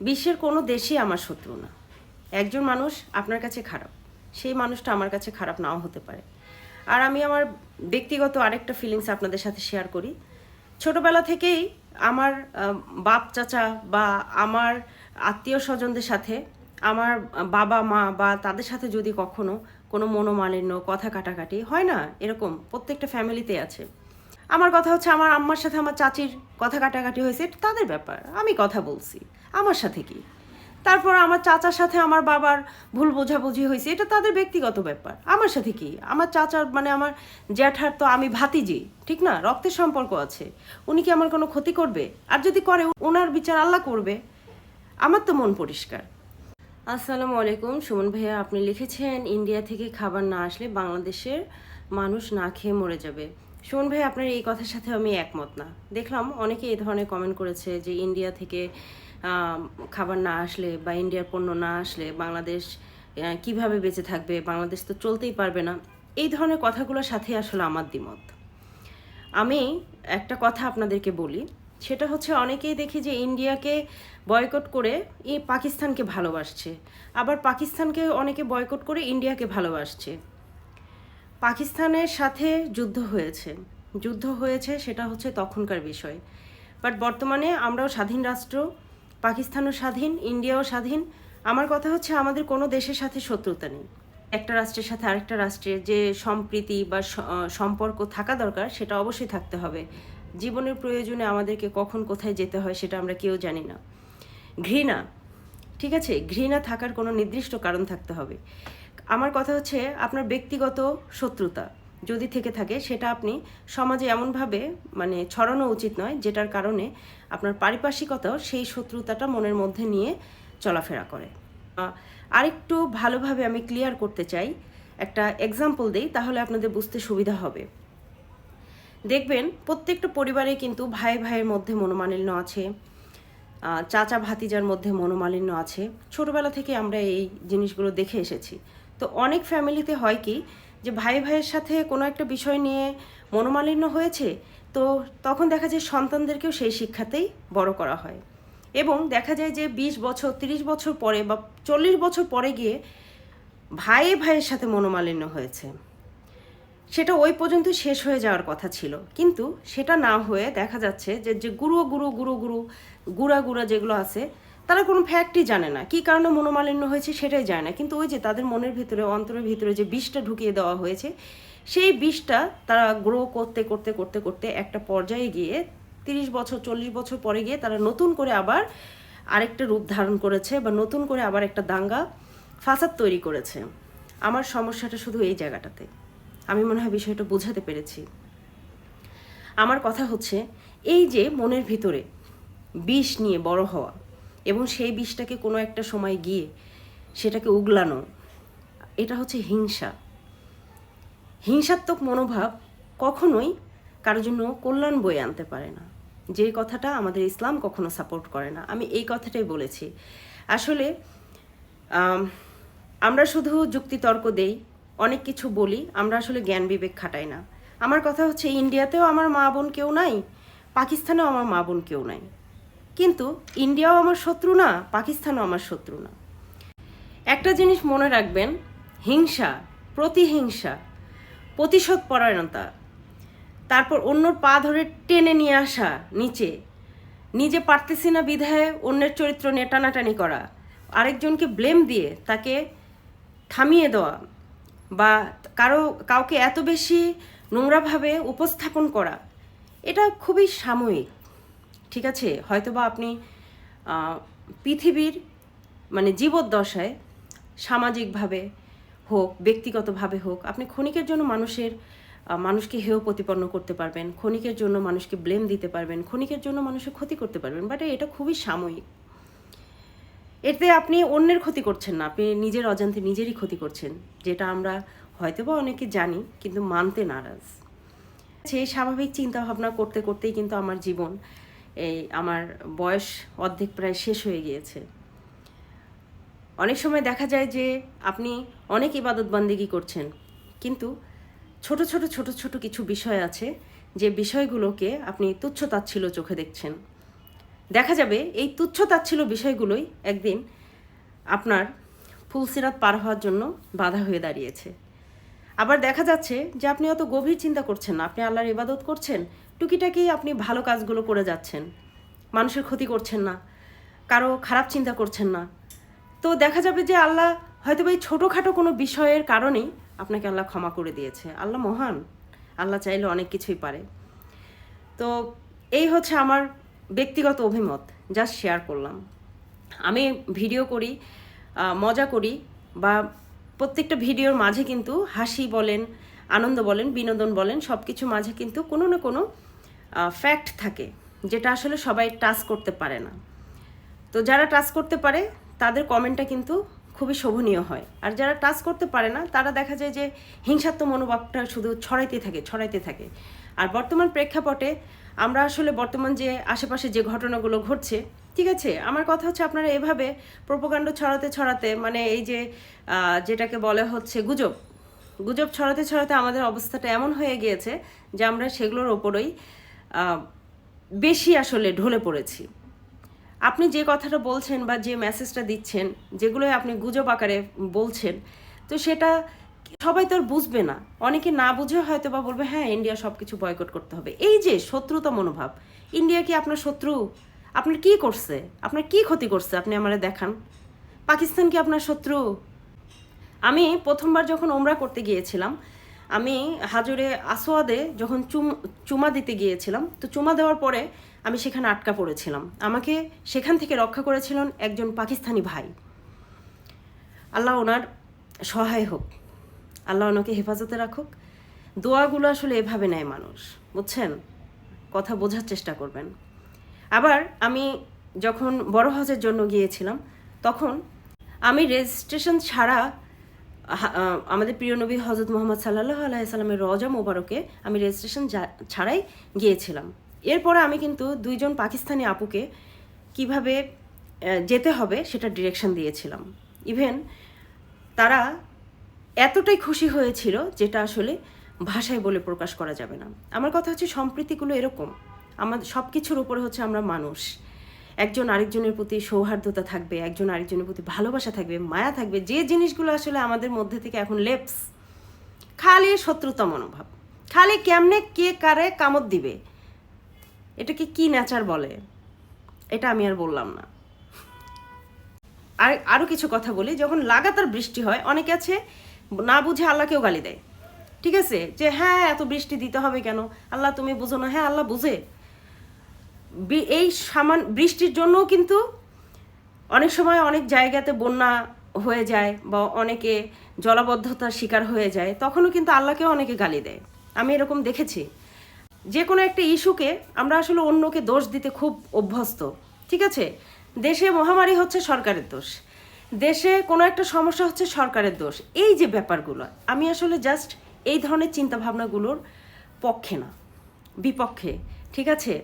বিশ্বের কোনো দেশই আমার শত্রু না। একজন মানুষ আপনার কাছে খারাপ, সেই মানুষটা আমার কাছে খারাপ নাও হতে পারে। আর আমি আমার ব্যক্তিগত আরেকটা ফিলিংস আপনাদের সাথে শেয়ার করি। ছোটবেলা থেকেই আমার বাপ চাচা বা আমার আত্মীয় স্বজনদের সাথে আমার বাবা, মা বা তাদের সাথে যদি কখনো কোনো মনোমালিন্য, কথা কাটাকাটি, হয় না? এরকম প্রত্যেকটা ফ্যামিলিতে আছে। আমার কথা হচ্ছে আমার আম্মার সাথে আমার চাচির কথা কাটাকাটি হয়েছে, এটা তাদের ব্যাপার, আমি কথা বলছি। আমার সাথে কি? তারপর আমার চাচার সাথে আমার বাবার ভুল বোঝাবুঝি হয়েছে, এটা তাদের ব্যক্তিগত ব্যাপার। আমার সাথে কি? আমার চাচার মানে আমার জ্যাঠার তো আমি ভাতিজি, ঠিক না? রক্তের সম্পর্ক আছে। উনি কি আমার কোনো ক্ষতি করবে? আর যদি করে ওনার বিচার আল্লাহ করবে। আমার তো মন পরিষ্কার। আসসালামু আলাইকুম, সুমন ভাইয়া, আপনি লিখেছেন, ইন্ডিয়া থেকে খাবার না আসলে বাংলাদেশের মানুষ না খেয়ে মরে যাবে। সুমন ভাই, আপনার এই কথার সাথে আমি একমত না। দেখলাম অনেকে এই ধরনের কমেন্ট করেছে যে ইন্ডিয়া থেকে খাবার না আসলে বা ইন্ডিয়ার পণ্য না আসলে বাংলাদেশ কীভাবে বেঁচে থাকবে? বাংলাদেশ তো চলতেই পারবে না। এই ধরনের কথাগুলোর সাথে আসলে আমার দ্বিমত। আমি একটা কথা আপনাদেরকে বলি, সেটা হচ্ছে অনেকেই দেখি যে ইন্ডিয়াকে বয়কট করে পাকিস্তানকে ভালোবাসছে। আবার পাকিস্তানকে অনেকে বয়কট করে ইন্ডিয়াকে ভালোবাসছে। পাকিস্তানের সাথে যুদ্ধ হয়েছে। যুদ্ধ হয়েছে সেটা হচ্ছে তখনকার বিষয়। বাট বর্তমানে আমরাও স্বাধীন রাষ্ট্র, পাকিস্তানও স্বাধীন, ইন্ডিয়াও স্বাধীন। আমার কথা হচ্ছে আমাদের কোনো দেশের সাথে শত্রুতা নেই। একটা রাষ্ট্রের সাথে আরেকটা রাষ্ট্রের যে সম্প্রীতি বা সম্পর্ক থাকা দরকার, সেটা অবশ্যই থাকতে হবে। জীবনের প্রয়োজনে আমাদেরকে কখন কোথায় যেতে হয় সেটা আমরা কেউ জানি না। ঘৃণা, ঠিক আছে? ঘৃণা থাকার কোনো নির্দিষ্ট কারণ থাকতে হবে। আমার কথা হচ্ছে আপনার ব্যক্তিগত শত্রুতা যদি থেকে থাকে, সেটা আপনি সমাজে এমনভাবে মানে ছড়ানো উচিত নয়, যেটার কারণে আপনার পারিপার্শ্বিকতাও সেই শত্রুতাটা মনের মধ্যে নিয়ে চলাফেরা করে। আরেকটু ভালোভাবে আমি ক্লিয়ার করতে চাই, একটা এক্সাম্পল দেই, তাহলে আপনাদের বুঝতে সুবিধা হবে। দেখবেন, প্রত্যেকটা পরিবারে কিন্তু ভাই ভাইয়ের মধ্যে মনোমালিন্য আছে চাচা ভাতিজার মধ্যে মনোমালিন্য আছে। ছোটবেলা থেকে আমরা এই জিনিসগুলো দেখে এসেছি। তো অনেক ফ্যামিলিতে হয় কি, যে ভাই ভাইয়ের সাথে কোনো একটা বিষয় নিয়ে মনোমালিন্য হয়েছে, তো তখন দেখা যায় সন্তানদেরকেও সেই শিক্ষাতেই বড় করা হয়। এবং দেখা যায় যে বিশ বছর, তিরিশ বছর পরে বা চল্লিশ বছর পরে গিয়ে ভাই ভাইয়ের সাথে মনোমালিন্য হয়েছে। সেটা ওই পর্যন্ত শেষ হয়ে যাওয়ার কথা ছিল। কিন্তু সেটা না হয়ে দেখা যাচ্ছে যে যে গুরু গুরু গুরু গুরু, গুড়া গুড়া যেগুলো আছে তারা কোনো ফ্যাক্টই জানে না। কী কারণে মনোমালিন্য হয়েছে সেটাই জানে না। কিন্তু ওই যে তাদের মনের ভিতরে, অন্তরের ভিতরে যে বিষটা ঢুকিয়ে দেওয়া হয়েছে, সেই বিষটা তারা গ্রো করতে করতে করতে করতে একটা পর্যায়ে গিয়ে তিরিশ বছর, চল্লিশ বছর পরে গিয়ে তারা নতুন করে আবার আরেকটা রূপ ধারণ করেছে বা নতুন করে আবার একটা দাঙ্গা, ফাসাদ তৈরি করেছে। আমার সমস্যাটা শুধু এই জায়গাটাতে। আমি মনে হয় বিষয়টা বোঝাতে পেরেছি। আমার কথা হচ্ছে, এই যে মনের ভিতরে বিষ নিয়ে বড় হওয়া এবং সেই বিষটাকে কোনো একটা সময় গিয়ে সেটাকে উগলানো, এটা হচ্ছে হিংসা। হিংসাত্মক মনোভাব কখনোই কারোর জন্য কল্যাণ বয়ে আনতে পারে না। যে কথাটা আমাদের ইসলাম কখনো সাপোর্ট করে না। আমি এই কথাটাই বলেছি। আসলে আমরা শুধু যুক্তিতর্ক দেই, অনেক কিছু বলি, আমরা আসলে জ্ঞান বিবেক খাটাই না। আমার কথা হচ্ছে, ইন্ডিয়াতেও আমার মা বোন কেউ নাই, পাকিস্তানেও আমার মা বোন কেউ নাই। কিন্তু ইন্ডিয়াও আমার শত্রু না, পাকিস্তানও আমার শত্রু না। একটা জিনিস মনে রাখবেন, হিংসা, প্রতিহিংসা, প্রতিশোধ পরায়ণতা, তারপর অন্যর পা ধরে টেনে নিয়ে আসা, নিচে। নিজে পারতেছি না বিধায় অন্যের চরিত্র নিয়ে টানাটানি করা। আরেকজনকে ব্লেম দিয়ে তাকে থামিয়ে দেওয়া বা কারও, কাউকে এত বেশি নোংরাভাবে উপস্থাপন করা, এটা খুবই সাময়িক। ঠিক আছে? হয়তোবা আপনি পৃথিবীর মানে জীবদ্দশায় সামাজিকভাবে হোক, ব্যক্তিগতভাবে হোক, আপনি ক্ষণিকের জন্য মানুষের মানুষকে হেয় প্রতিপন্ন করতে পারবেন, ক্ষণিকের জন্য মানুষকে ব্লেম দিতে পারবেন, ক্ষণিকের জন্য মানুষের ক্ষতি করতে পারবেন বাট এটা খুবই সাময়িক। এতে আপনি অন্যের ক্ষতি করছেন না, আপনি নিজের অজান্তে নিজেরই ক্ষতি করছেন, যেটা আমরা হয়তোবা অনেকে জানি, কিন্তু মানতে নারাজ। সেই স্বাভাবিক চিন্তা ভাবনা করতে, করতেই কিন্তু আমার জীবন এই আমার বয়স অর্ধেক প্রায় শেষ হয়ে গিয়েছে। অনেক সময় দেখা যায় যে আপনি অনেক ইবাদত বান্দিগি করছেন, কিন্তু ছোট ছোট ছোট ছোট কিছু বিষয় আছে যে বিষয়গুলোকে আপনি তুচ্ছ তাচ্ছিল্য চোখে দেখছেন। দেখা যাবে এই তুচ্ছ তাচ্ছিল বিষয়গুলোই একদিন আপনার ফুলসিরাত পার হওয়ার জন্য বাধা হয়ে দাঁড়িয়েছে। আবার দেখা যাচ্ছে যে আপনি অত গভীর চিন্তা করছেন না, আপনি আল্লাহর ইবাদত করছেন, টুকিটাকি আপনি ভালো কাজগুলো করে যাচ্ছেন, মানুষের ক্ষতি করছেন না, কারও খারাপ চিন্তা করছেন না। তো দেখা যাবে যে আল্লাহ হয়তো এই ছোটোখাটো কোনো বিষয়ের কারণেই আপনাকে আল্লাহ ক্ষমা করে দিয়েছে। আল্লাহ মহান, আল্লাহ চাইলে অনেক কিছুই পারে। তো এই হচ্ছে আমার ব্যক্তিগত অভিমত জাস্ট শেয়ার করলাম। আমি ভিডিও করি মজা করি বা প্রত্যেকটা ভিডিওর মাঝে কিন্তু হাসি বলেন, আনন্দ বলেন, বিনোদন বলেন সব কিছু মাঝে কিন্তু কোনো না কোনো ফ্যাক্ট থাকে, যেটা আসলে সবাই টাচ করতে পারে না। তো যারা টাচ করতে পারে, তাদের কমেন্টটা কিন্তু খুবই শোভনীয় হয়। আর যারা টাচ করতে পারে না, তারা দেখা যায় যে হিংসাত্মক মনোভাবটা শুধু ছড়াইতে থাকে ছড়াইতে থাকে। আর বর্তমান প্রেক্ষাপটে আমরা আসলে বর্তমান যে আশেপাশে যে ঘটনাগুলো ঘটছে, ঠিক আছে? আমার কথা হচ্ছে আপনারা এভাবে প্রোপোকাণ্ড ছড়াতে ছড়াতে মানে এই যে যেটাকে বলে হচ্ছে গুজব গুজব ছড়াতে ছড়াতে আমাদের অবস্থাটা এমন হয়ে গিয়েছে যে আমরা সেগুলোর ওপরেই বেশি আসলে ঢলে পড়েছি। আপনি যে কথাটা বলছেন বা যে মেসেজটা দিচ্ছেন যেগুলো আপনি গুজব আকারে বলছেন, তো সেটা সবাই তো আর বুঝবে না। অনেকে না বুঝে হয়তো বা বলবে হ্যাঁ ইন্ডিয়া সব কিছু বয়কট করতে হবে। এই যে শত্রুতা মনোভাব ইন্ডিয়া কি আপনার শত্রু? আপনার কি করছে? আপনার কি ক্ষতি করছে? আপনি আমারে দেখান। পাকিস্তান কি আপনার শত্রু? আমি প্রথমবার যখন ওমরা করতে গিয়েছিলাম আমি হাজরে আসোয়াদে যখন চুম, চুমা দিতে গিয়েছিলাম, তো চুমা দেওয়ার পরে আমি সেখানে আটকা পড়েছিলাম। আমাকে সেখান থেকে রক্ষা করেছিলেন একজন পাকিস্তানি ভাই। আল্লাহ ওনার সহায় হোক। আল্লাহ ওনাকে হেফাজতে রাখুক। দোয়াগুলো আসলে এভাবে নেয় মানুষ, বুঝছেন? কথা বোঝার চেষ্টা করবেন। আবার আমি যখন বড় হজের জন্য গিয়েছিলাম, তখন আমি রেজিস্ট্রেশন ছাড়া আমাদের প্রিয় নবী হজরত মোহাম্মদ সাল্লাহ আলাইসাল্লামের রজা মোবারকে আমি রেজিস্ট্রেশন ছাড়াই গিয়েছিলাম। এরপরে আমি কিন্তু দুইজন পাকিস্তানি আপুকে কীভাবে যেতে হবে সেটা ডিরেকশন দিয়েছিলাম। ইভেন তারা এতটাই খুশি হয়েছিল যেটা আসলে ভাষায় বলে প্রকাশ করা যাবে না। আমার কথা হচ্ছে সম্প্রীতিগুলো এরকম। আমাদের সব কিছুর উপরে হচ্ছে আমরা মানুষ। একজন আরেকজনের প্রতি সৌহার্দ্যতা থাকবে, একজন আরেকজনের প্রতি ভালোবাসা থাকবে, মায়া থাকবে, যে জিনিসগুলো আসলে আমাদের মধ্যে থেকে এখন লেপস। খালি শত্রুতা মনোভাব খালি কেমনে কে কারে কামত দিবে? এটাকে কি নেচার বলে? এটা আমি আর বললাম না। আর আরও কিছু কথা বলি, যখন লাগাতার বৃষ্টি হয়, অনেকে আছে না বুঝে আল্লাহকেও গালি দেয়। ঠিক আছে? যে হ্যাঁ এত বৃষ্টি দিতে হবে কেন? আল্লাহ তুমি বুঝো না। হ্যাঁ আল্লাহ বুঝে। এই সামান, বৃষ্টির জন্যও কিন্তু অনেক সময় অনেক জায়গাতে বন্যা হয়ে যায় বা অনেকে জলাবদ্ধতার শিকার হয়ে যায়, তখনও কিন্তু আল্লাহকেও অনেকে গালি দেয়। আমি এরকম দেখেছি। যে কোনো একটা ইস্যুকে আমরা আসলে অন্যকে দোষ দিতে খুব অভ্যস্ত, ঠিক আছে? দেশে মহামারী হচ্ছে সরকারের দোষ। দেশে কোনো একটা সমস্যা হচ্ছে সরকারের দোষ। এই যে ব্যাপারগুলো, আমি আসলে জাস্ট এই ধরনের চিন্তাভাবনাগুলোর পক্ষে না, বিপক্ষে, ঠিক আছে?